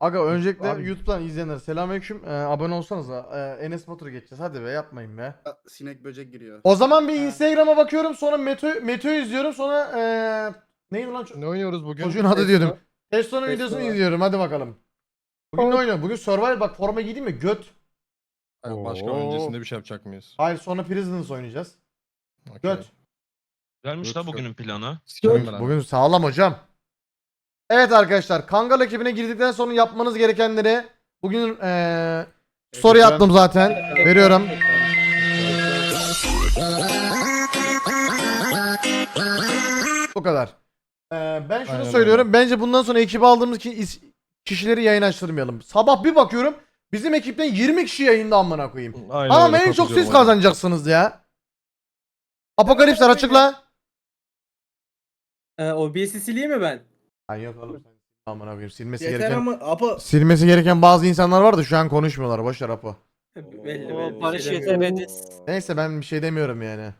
Aga öncelikle Abi- YouTube'dan izleyenler selamünaleyküm. Ee, abone olsanız da Enes Batur'u geçeceğiz. Hadi be yapmayın be. Sinek böcek giriyor. O zaman bir Instagram'a bakıyorum sonra Meto Meto'yu izliyorum sonra ee, neydi lan? ço- Ne oynuyoruz bugün? Çocuğun adı diyordum. Testo'nun Testo videosunu var. izliyorum hadi bakalım. Bugün ne oynuyor? Bugün Survival bak forma giydim mi? Göt. Hayır, Başka Oo. öncesinde bir şey yapacak mıyız? Hayır sonra Prisoners oynayacağız. Göt. Güzelmiş la bugünün planı. Bugün sağlam hocam. Evet arkadaşlar Kangal ekibine girdikten sonra yapmanız gerekenleri bugün ee, story attım zaten. Veriyorum. Bu kadar. Ee, ben şunu Aynen söylüyorum. Bence bundan sonra ekibe aldığımız ki is- kişileri yayın açtırmayalım. Sabah bir bakıyorum bizim ekipten 20 kişi yayında amına koyayım. Aynen öyle, en çok siz kazanacaksınız ya. Apokalipsler açıkla. Ee, OBS'i sileyim mi ben? Ay yok oğlum sen amına koyayım silmesi Yeter gereken ama Apo silmesi gereken bazı insanlar var da şu an konuşmuyorlar. Boş ver Apo. belli O belli. Barış Şey yeter demiyorum. be. Neyse ben bir şey demiyorum yani.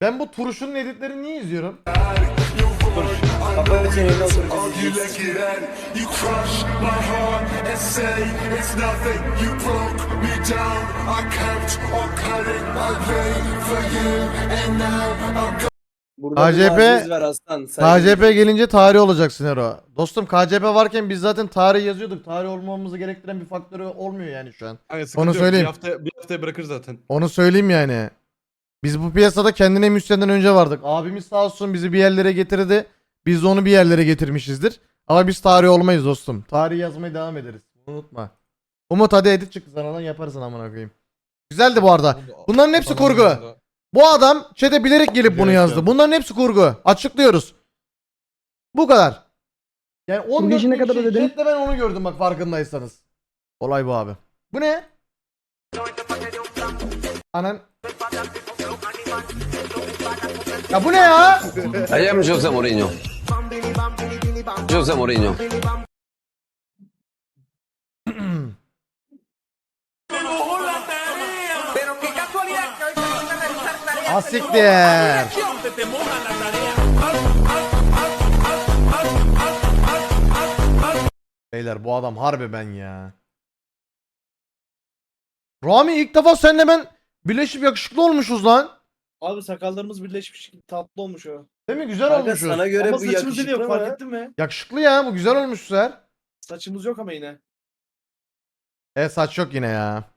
Ben bu turşunun editlerini niye izliyorum? Kapalı çeneni otur. Burada bir KCP var aslan. saygı KCP gelince tarih olacaksın Ero. Dostum KCP varken biz zaten tarih yazıyorduk. Tarih olmamamızı gerektiren bir faktörü olmuyor yani şu an. Aynen, sıkıntı Onu yok. söyleyeyim. Bir hafta, bir haftaya bırakır zaten. Onu söyleyeyim yani. Biz bu piyasada kendine müstenden önce vardık. Abimiz sağ olsun bizi bir yerlere getirdi. Biz de onu bir yerlere getirmişizdir. Ama biz tarih olmayız dostum. Tarih yazmaya devam ederiz. Unutma. Umut hadi edit çıktı sana lan yaparsın amına koyayım. Güzeldi bu arada. Bunların hepsi kurgu. Bu adam çete bilerek gelip bunu yazdı. Bunların hepsi kurgu. Açıklıyoruz. Bu kadar. Yani 14 işi ne bin kadar kişi ödedin? chatte ben onu gördüm bak farkındaysanız. Olay bu abi. Bu ne? Anan. Ya bu ne ya? I am Jose Mourinho. Jose Mourinho. Asiktir. Beyler bu adam harbi ben ya. Rami ilk defa seninle ben birleşip yakışıklı olmuşuz lan. Abi sakallarımız birleşmiş tatlı olmuş o. Değil mi? Güzel Kanka olmuşuz. sana göre Ama bu saçımız yakışıklı yok fark ettin mi? Yakışıklı ya bu güzel olmuş Ser. Saçımız yok ama yine. E saç yok yine ya.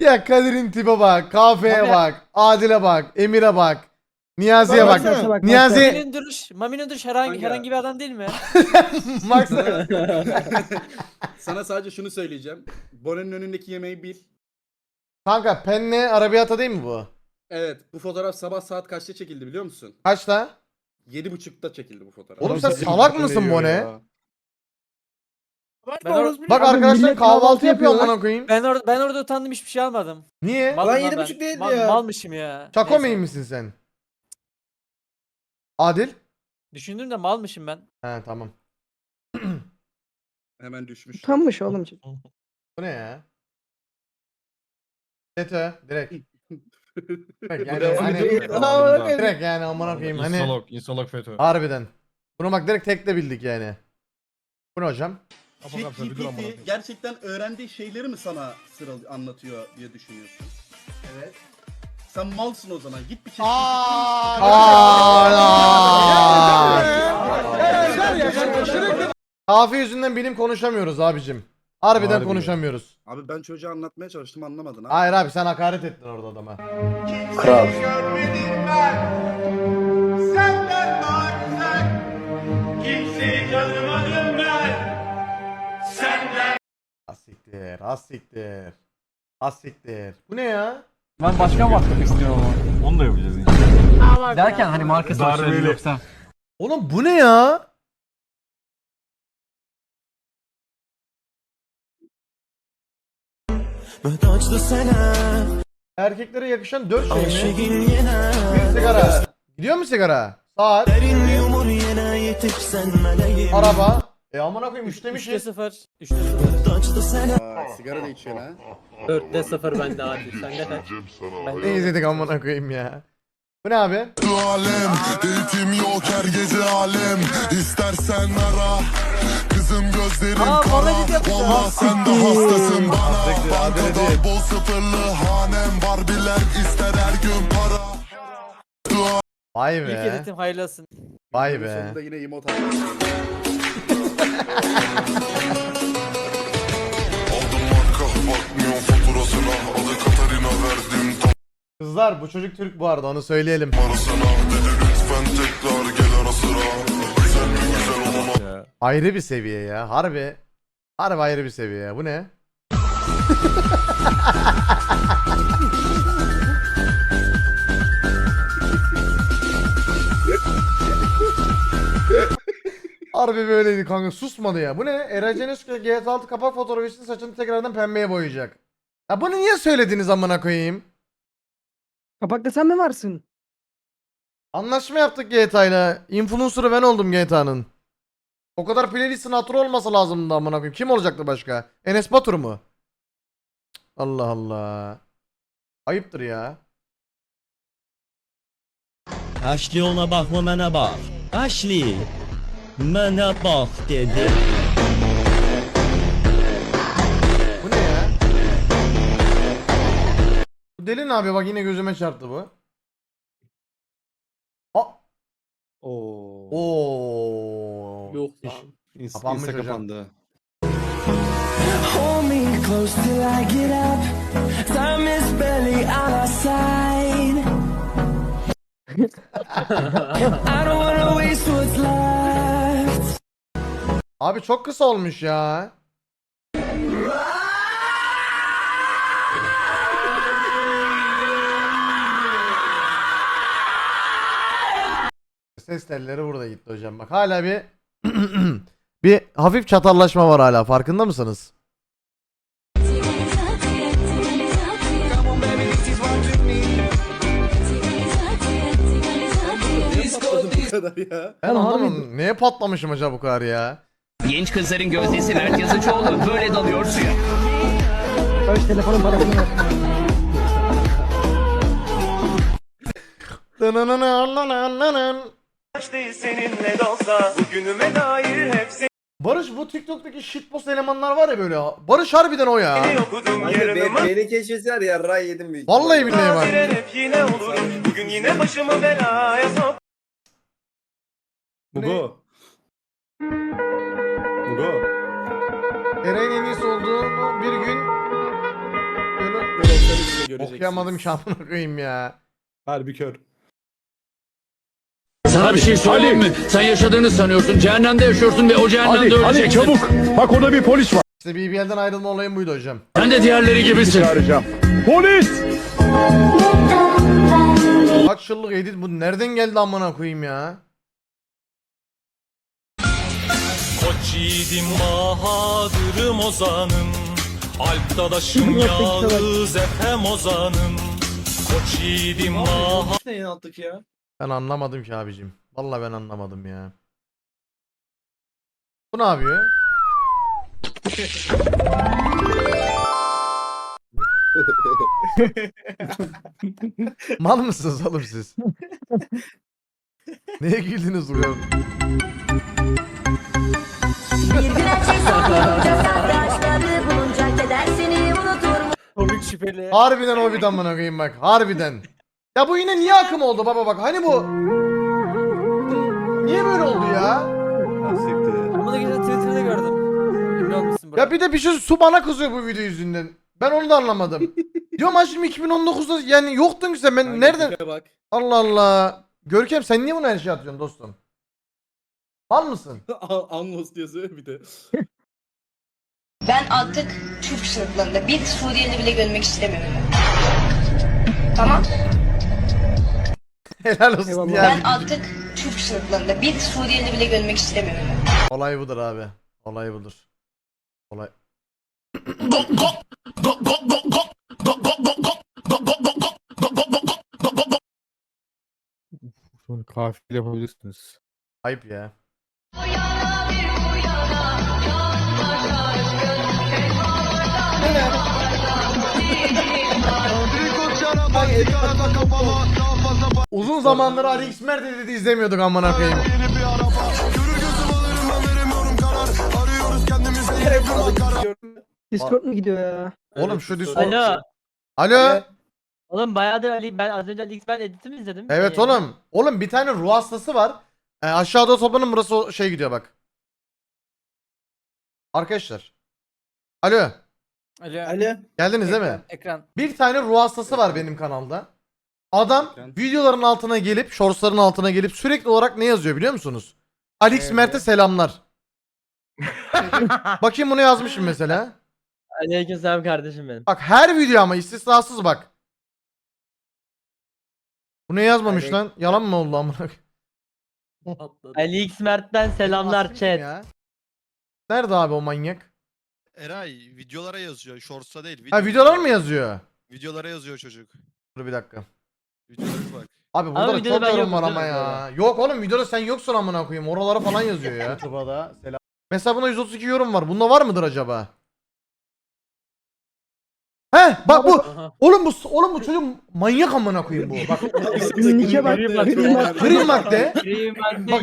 Ya Kadir'in tipe bak, kafeye Abi- bak, Adil'e bak, Emir'e bak, Niyazi'ye bak. Baksana, bak, Niyazi Mami'nin duruş, Mami'nin duruş herhangi, Kanka. herhangi bir adam değil mi? baksana. sana sadece şunu söyleyeceğim. Bonen'in önündeki yemeği bil. Kanka penne arabiyata değil mi bu? Evet bu fotoğraf sabah saat kaçta çekildi biliyor musun? Kaçta? 7.30'da çekildi bu fotoğraf. Oğlum sen salak mısın bu ne? Ben, or- Bak Abi arkadaşlar millet kahvaltı kahvaltı yapıyor yapıyorlar. amına koyayım. ben, or- ben orada utandım hiçbir şey almadım. Niye? Malım Lan ben. buçuk değildi Mal- ya. Malmışım ya. Çako Neyse. meyim misin sen? Adil? Düşündüm de malmışım ben. He tamam. Hemen düşmüş. Utanmış oğlum. Bu ne ya? Tete direkt. direkt yani, Bu hani, direkt yani amına koyayım hani İnsanlık, insanlık FETÖ. harbiden. Bunu bak direkt tekle bildik yani. Bu ne hocam? ChatGPT gerçekten öğrendiği şeyleri mi sana sıra anlatıyor diye düşünüyorsun? Evet. Sen malsın o zaman. Git bir ChatGPT. Kafe yüzünden bilim konuşamıyoruz abicim. Harbiden Harbi. konuşamıyoruz. Abi ben çocuğa anlatmaya çalıştım anlamadın ha. Hayır abi sen hakaret ettin orada adama. Kral. Asiktir, asiktir. Asiktir. Bu ne ya? Ben başkan bakmak istiyorum ama. Onu da yapacağız inşallah. Derken hani marka sonuçları yoksa. Oğlum bu ne ya? Erkeklere yakışan 4 şey mi? Bir sigara. Gidiyor mu sigara? Saat. Araba. E amına koyayım 3 3'te demişiz. 0. 3'te 0. Aa, sigara da içiyorsun ha. 4'te 0 bende abi. Sende kaç? Ne izledik amına koyayım ya. Bu ne abi? alem Eğitim yok her gece alem İstersen ara Kızım gözlerin Aa, kara yapacağız. Valla sen de hastasın bana Bankada bol sıfırlı hanem Barbiler ister her gün para Vay İlk be. editim hayırlı olsun. Vay be. Sonunda yine emote attı. Aldım Kızlar bu çocuk Türk bu arada onu söyleyelim. Ayrı bir seviye ya. Harbi. Harbi ayrı bir seviye ya. Bu ne? Harbi böyleydi kanka susmadı ya. Bu ne? Eray Cenesko GT6 kapak fotoğrafı için saçını tekrardan pembeye boyayacak. Ya bunu niye söylediniz amına koyayım? Kapakta sen mi varsın? Anlaşma yaptık GTA'yla. Influencer'ı ben oldum GTA'nın. O kadar playlist'in hatırı olması lazımdı amına koyayım. Kim olacaktı başka? Enes Batur mu? Allah Allah. Ayıptır ya. Ashley ona bakma bana bak. Ashley. Bana bak dedi. Bu ne ya? Bu deli ne abi bak yine gözüme çarptı bu. Aa. Oo. Oo. Yok lan. İns- Kapanmış Insta hocam. kapandı. Hold me close till I get up. Time is barely on our side. I don't wanna waste what's left. Abi çok kısa olmuş ya. Ses telleri burada gitti hocam. Bak hala bir bir hafif çatallaşma var hala. Farkında mısınız? Kadar ya. Ben anlamadım. Neye patlamışım acaba bu kadar ya? Genç kızların gözdesi Mert Yazıcıoğlu böyle dalıyor suya. Barış telefonun parasını ver. Barış bu TikTok'taki shitpost elemanlar var ya böyle. Barış harbiden o ya. Abi be, beni keşfetseler ya ray yedim büyük. Vallahi billahi bak. Bugün yine başımı belaya sok. Mugo. Böyle okuyamadım ki amına koyayım ya. Harbi kör. Sana bir şey söyleyeyim mi? Sen yaşadığını sanıyorsun. Cehennemde yaşıyorsun ve o cehennemde öleceksin. Bak orada bir polis var. İşte BBL'den ayrılma olayım buydu hocam. Sen de diğerleri gibisin. Çağıracağım. Polis! Kaç yıllık edit bu nereden geldi amına koyayım ya? Koç yiğidim bahadırım ozanım Alp dadaşım yağız efem ozanım Koç yiğidim bahadırım Ne yeni attık ya? Ben anlamadım ki abicim. Vallahi ben anlamadım ya. Bu ne yapıyor? Mal mısınız oğlum siz? Neye güldünüz buraya? Bir gün her şey Komik şüpheli. Harbiden o bir amına koyayım bak. Harbiden. Ya bu yine niye akım oldu baba bak. Hani bu Niye böyle oldu ya? Ben bunu geçen Twitter'da gördüm. Emin olmuşsun bro. Ya bir de bir şey su bana kızıyor bu video yüzünden. Ben onu da anlamadım. Diyorum ha şimdi 2019'da yani yoktun ki sen ben nereden Bak. Allah Allah. Görkem sen niye buna her şey atıyorsun dostum? Mal mısın? Anlos diye söyle bir de. Ben artık Türk sınıflarında bir Suriyeli bile görmek istemiyorum. Tamam. Helal olsun Eyvallah. Ben artık Türk sınıflarında bir Suriyeli bile görmek istemiyorum. Olay budur abi. Olay budur. Olay. Kafil yapabilirsiniz. Ayıp ya. Uyan, bir uyan. Uzun zamandır Ali X Mert dedi izlemiyorduk amına koyayım. Discord mu gidiyor ya? Oğlum şu Discord. Alo. Alo. Oğlum bayağıdır Ali ben az önce Ali X ben editimi izledim. Evet Ee, oğlum. Oğlum bir tane ruh hastası var. Ee, aşağıda toplanın burası şey gidiyor bak. Arkadaşlar. Alo. Alo. Ali. Geldiniz değil mi? Ekran. Bir tane ruh hastası var benim kanalda. Adam videoların altına gelip, shortsların altına gelip sürekli olarak ne yazıyor biliyor musunuz? Alex Mert'e selamlar. Bakayım bunu yazmışım mesela. Aleykümselam kardeşim benim. Bak her video ama istisnasız bak. Bu ne yazmamış lan? Yalan mı oldu amına? koyayım? Ali X Mert'ten selamlar Nasıl chat. ya? Nerede abi o manyak? Eray videolara yazıyor. Shorts'a değil. Ha videolar mı yazıyor? Videolara yazıyor çocuk. Dur bir dakika. Videolara bak. Abi burada videoda çok ben yorum var ama ya. Yok oğlum videoda sen yoksun amına koyayım. Oralara falan yazıyor ya. YouTube'a da selam. Mesela buna 132 yorum var. Bunda var mıdır acaba? He bak bu. Oğlum bu oğlum bu çocuk manyak amına koyayım bu. Bak Nike bak. green Bak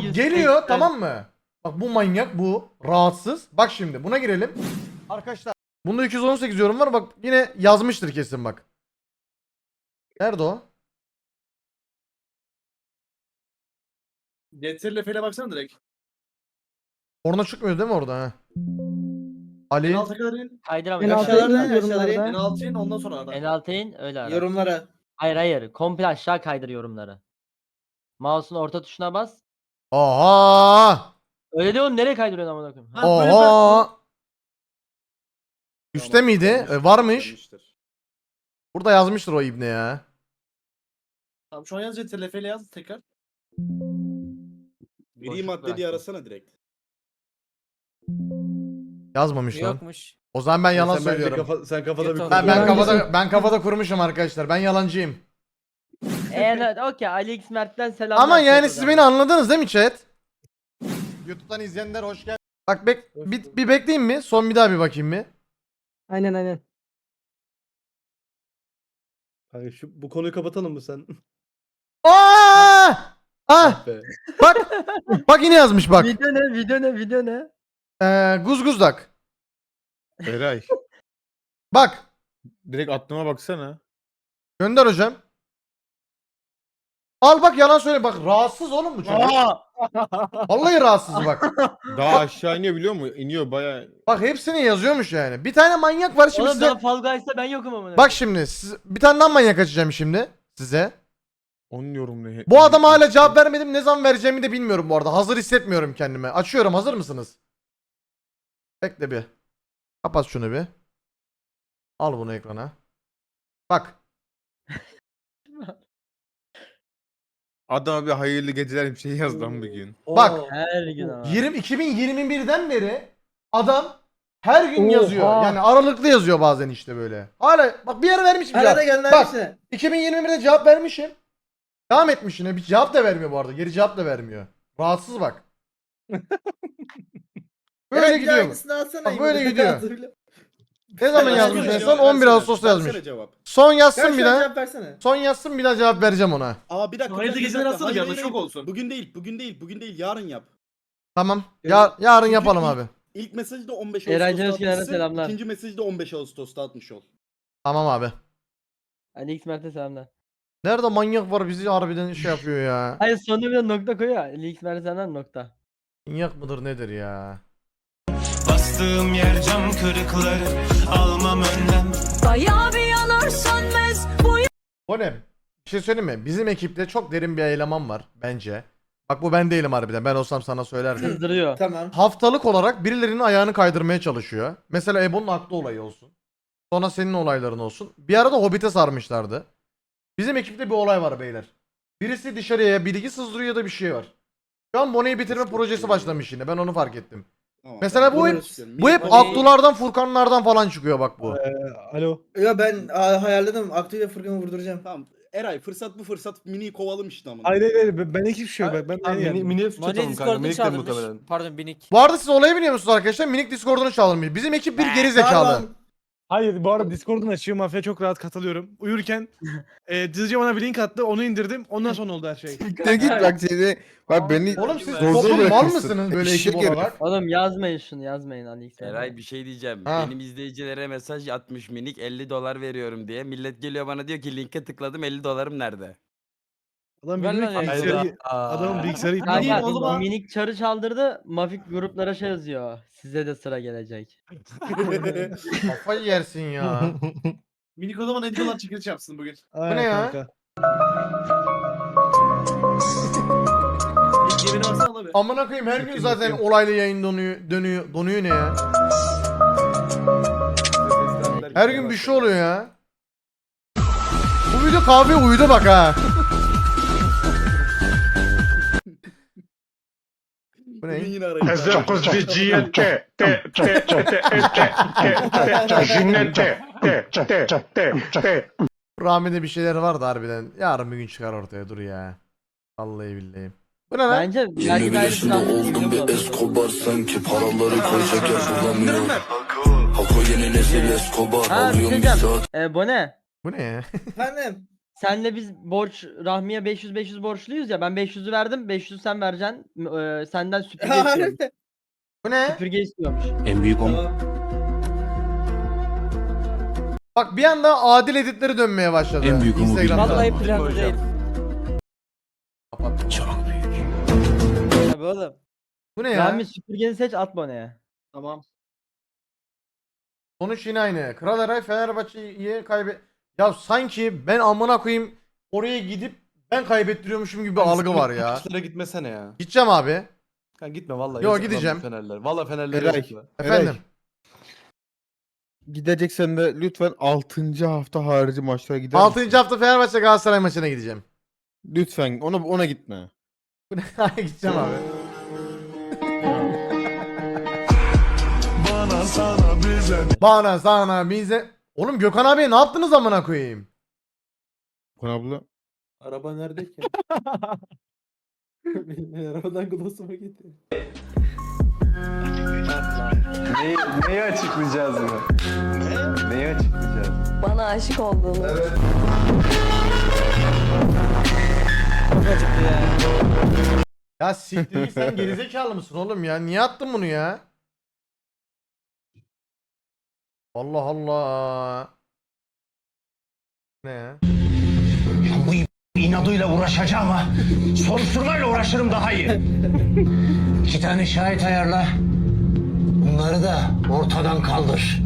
180. geliyor tamam mı? Bak bu manyak bu rahatsız. Bak şimdi buna girelim. Arkadaşlar bunda 218 yorum var bak yine yazmıştır kesin bak. Nerede o? Getir lefele baksana direkt. Orna çıkmıyor değil mi orada ha? Ali. En alta kadar in. Kaydıramıyorum. Aşağılara in, aşağılara in. En alta in ondan sonra ara. En alta in öyle ara. Yorumlara. Hayır hayır. Komple aşağı kaydır yorumları. Mouse'un orta tuşuna bas. Oha! Öyle de oğlum nereye kaydırıyorsun amına koyayım? Ha, böyle Oha! Üste miydi? E, varmış. Burada yazmıştır o ibne ya. Tamam şu an yaz getir lefele yaz tekrar. Gri Boşluk madde diye bıraktım. arasana direkt. Yazmamış lan. Yokmuş. O zaman ben yalan sen bence söylüyorum. kafa- sen kafada bir Ben, ben kafada ben kafada kurmuşum arkadaşlar. Ben yalancıyım. Eee okey Ali X Mert'ten selamlar. Ama yani siz beni anladınız değil mi chat? YouTube'dan izleyenler hoş geldin. Bak bek bir, bir bekleyeyim mi? Son bir daha bir bakayım mı? Aynen aynen. Kanka şu, bu konuyu kapatalım mı sen? Aa! Ah! Be. Bak. Bak yine yazmış bak. Video ne? Video ne? Video ne? Ee, guzguzdak. Eray. Bak. Direkt atlıma baksana. Gönder hocam. Al bak yalan söyle bak rahatsız oğlum bu çocuk. Vallahi rahatsız bak. Daha aşağı iniyor biliyor musun? İniyor baya. Bak hepsini yazıyormuş yani. Bir tane manyak var şimdi Oğlum size. daha Fall Guys'ta ben yokum amına. Bak şimdi siz, bir tane daha manyak açacağım şimdi size. Onun yorumunu. Bu adam hala cevap vermedim. Ne zaman vereceğimi de bilmiyorum bu arada. Hazır hissetmiyorum kendimi. Açıyorum. Hazır mısınız? Bekle bir. Kapat şunu bir. Al bunu ekrana. Bak. Adama bir hayırlı geceler bir şey yazdım bir gün. Bak. Her gün ama. 20 2021'den beri adam her gün Oha. yazıyor. Yani aralıklı yazıyor bazen işte böyle. Hala bak bir yere vermişim cevap. Bak 2021'de cevap vermişim. Devam etmiş yine. Bir cevap da vermiyor bu arada. Geri cevap da vermiyor. Rahatsız bak. böyle gidiyor. Bak böyle gidiyor. Ne zaman yazmış en son? 11 Ağustos'ta Versene yazmış. cevap. Son yazsın bir daha. versene. Son yazsın bir daha cevap vereceğim ona. Aa bir dakika. Hayırlı bir geceler bir dakika. atsana Hayır, yanına, hayır, şok hayır. olsun. Bugün değil, bugün değil, bugün değil. Yarın yap. Tamam. Ya, yarın yapalım abi. İlk mesajı da 15 Eray Ağustos'ta atmışsın. selamlar. İkinci mesajı da 15 Ağustos'ta atmış ol. Tamam abi. Ali X Mert'e selamlar. Nerede manyak var bizi harbiden şey yapıyor ya. Hayır sonuna bir de nokta koyuyor. Ali X Mert'e selamlar nokta. Manyak mıdır nedir ya? Bastığım yer cam kırıkları Almam önlem Bayağı bir yanar sönmez bu Oğlum bir şey söyleyeyim mi? Bizim ekipte çok derin bir eleman var bence. Bak bu ben değilim harbiden. Ben olsam sana söylerdim. Kızdırıyor. Tamam. Haftalık olarak birilerinin ayağını kaydırmaya çalışıyor. Mesela Ebo'nun aklı olayı olsun. Sonra senin olayların olsun. Bir arada Hobbit'e sarmışlardı. Bizim ekipte bir olay var beyler. Birisi dışarıya bilgi sızdırıyor ya da bir şey var. Şu an Bonnie'yi bitirme projesi başlamış yine. Ben onu fark ettim. Tamam, Mesela ben bu hep-. Bu hep Abdulardan, Furkanlardan falan çıkıyor bak bu. Alo. Ya ben aa, hayalledim. Aktif ve Furkan'ı vurduracağım. Tamam. Eray fırsat bu fırsat mini kovalım işte amına. Hayır hayır hayır ben hiçbir şey yok. Ben Abi, mini, mini F tutalım kanka. Minik de muhtemelen. Pardon binik. Bu arada siz olayı biliyor musunuz arkadaşlar? Minik Discord'unu çalınmış. Bizim ekip bir geri zekalı. Hayır bu arada Discord'un açıyor mafya çok rahat katılıyorum. Uyurken e, Dizci bana bir link attı onu indirdim ondan sonra oldu her şey. Ne git bak seni. Bak beni Oğlum siz Zorda toplum mal bırakırsın. mısınız böyle Eşek ekip herif. olarak? Oğlum yazmayın şunu yazmayın Ali. Eray bir şey diyeceğim. Ha. Benim izleyicilere mesaj atmış minik 50 dolar veriyorum diye. Millet geliyor bana diyor ki linke tıkladım 50 dolarım nerede? Adam Ver bilmiyor lan ki elli bilgisayarı, adamın bilgisayarı Kanka Gideyim o zaman. minik çarı çaldırdı. Mafik gruplara şey yazıyor. Size de sıra gelecek. Kafayı yersin ya. Minik o zaman 50 dolar çekiliş yapsın bugün. Aynen ne ya? kanka. İlk yemini baksana abi. Amına koyayım her gün zaten olaylı yayın donuyor, dönüyor, donuyor ne ya? Her gün bir şey oluyor ya. Bu video kahve uyudu bak ha. Bu Bugün ne? yine arayın. Rahmi'de bir şeyler vardı harbiden. Yarın bir gün çıkar ortaya dur ya. Vallahi billahi. Bu ne lan? Bence belki de ayrı planlı bir Escobar sanki paraları koyacak yer bulamıyor Hako yeni nesil Escobar Ha bir şey diyeceğim. Ee, Bone. Bu ne ya? Efendim. Senle biz borç Rahmi'ye 500-500 borçluyuz ya. Ben 500'ü verdim. 500'ü sen vereceksin. Ee, senden süpürge istiyorum. Bu ne? süpürge istiyormuş. En büyük Bak bir anda adil editleri dönmeye başladı. En büyük umudum. Instagram'da. Vallahi plan değil. Kapat. Tabii oğlum. Bu ne ya? Rahmi süpürgeni seç at Bone'ye. Tamam. Sonuç yine aynı. Kral Eray Fenerbahçe'yi kaybet... Ya sanki ben amına koyayım oraya gidip ben kaybettiriyormuşum gibi bir algı var ya. Maçlara gitmesene ya. Gideceğim abi. Kanka gitme vallahi. Yo, yazık lan gideceğim. bu Fenerler. Vallahi Fenerler Eray. yazık lan. Efendim. Gideceksen de lütfen 6. hafta harici maçlara gider 6. hafta Fenerbahçe Galatasaray maçına gideceğim. Lütfen ona ona gitme. Bu ne? gideceğim abi. Bana sana bize Bana sana bize... Oğlum Gökhan abi ne yaptınız amına koyayım? Kon abla. Araba nerede ki? Arabadan glosumu getir. Neyi, neyi açıklayacağız yine? Neyi açıklayacağız? Bana aşık olduğunu. Ya siktir git sen gerizekalı mısın oğlum ya? Niye attın bunu ya? Allah Allah. Ne ya? Bu inadıyla uğraşacağım ama soruşturmayla uğraşırım daha iyi. İki tane şahit ayarla. Bunları da ortadan kaldır.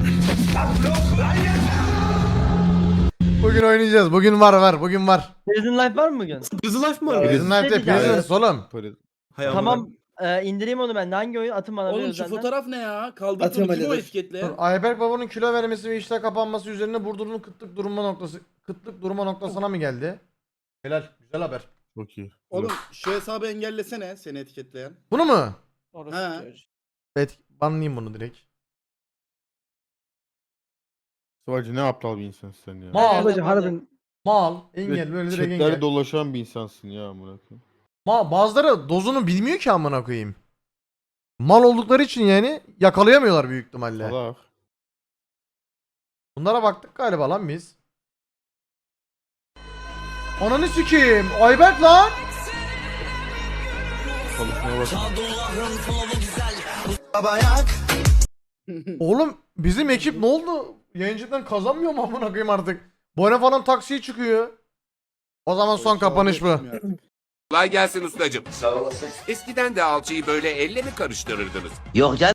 Bugün oynayacağız. Bugün var var. Bugün var. Prison Life var mı bugün? Prison Life mı Prison Life'de. Prisoners oğlum. Böyle Tamam. E, indireyim onu ben. Hangi oyun? Atın bana bir Oğlum şu özelden. fotoğraf ne ya? Kaldırdın kim o etiketle? Dur, Ayberk Baba'nın kilo vermesi ve iştah kapanması üzerine Burdur'un kıtlık durma noktası kıtlık durma noktasına mı geldi? Helal. Güzel haber. çok iyi. Oğlum şu hesabı engellesene seni etiketleyen. Bunu mu? Ha. Evet. Banlayayım bunu direkt. Sıvacı ne aptal bir insansın sen ya. Mal. Hadi, hadi. Mal. Engel. Böyle direkt Chatlerde engel. dolaşan bir insansın ya amına koyayım. Ma bazıları dozunu bilmiyor ki amına koyayım. Mal oldukları için yani yakalayamıyorlar büyük ihtimalle. Salak. Bunlara baktık galiba lan biz. Ananı sikeyim. Ayberk lan. Oğlum bizim ekip ne oldu? Yayıncıdan kazanmıyor mu amına koyayım artık? Bone falan taksiye çıkıyor. O zaman son kapanış bu. Kolay gelsin ustacım. Sağ olasın. Eskiden de alçıyı böyle elle mi karıştırırdınız? Yok canım.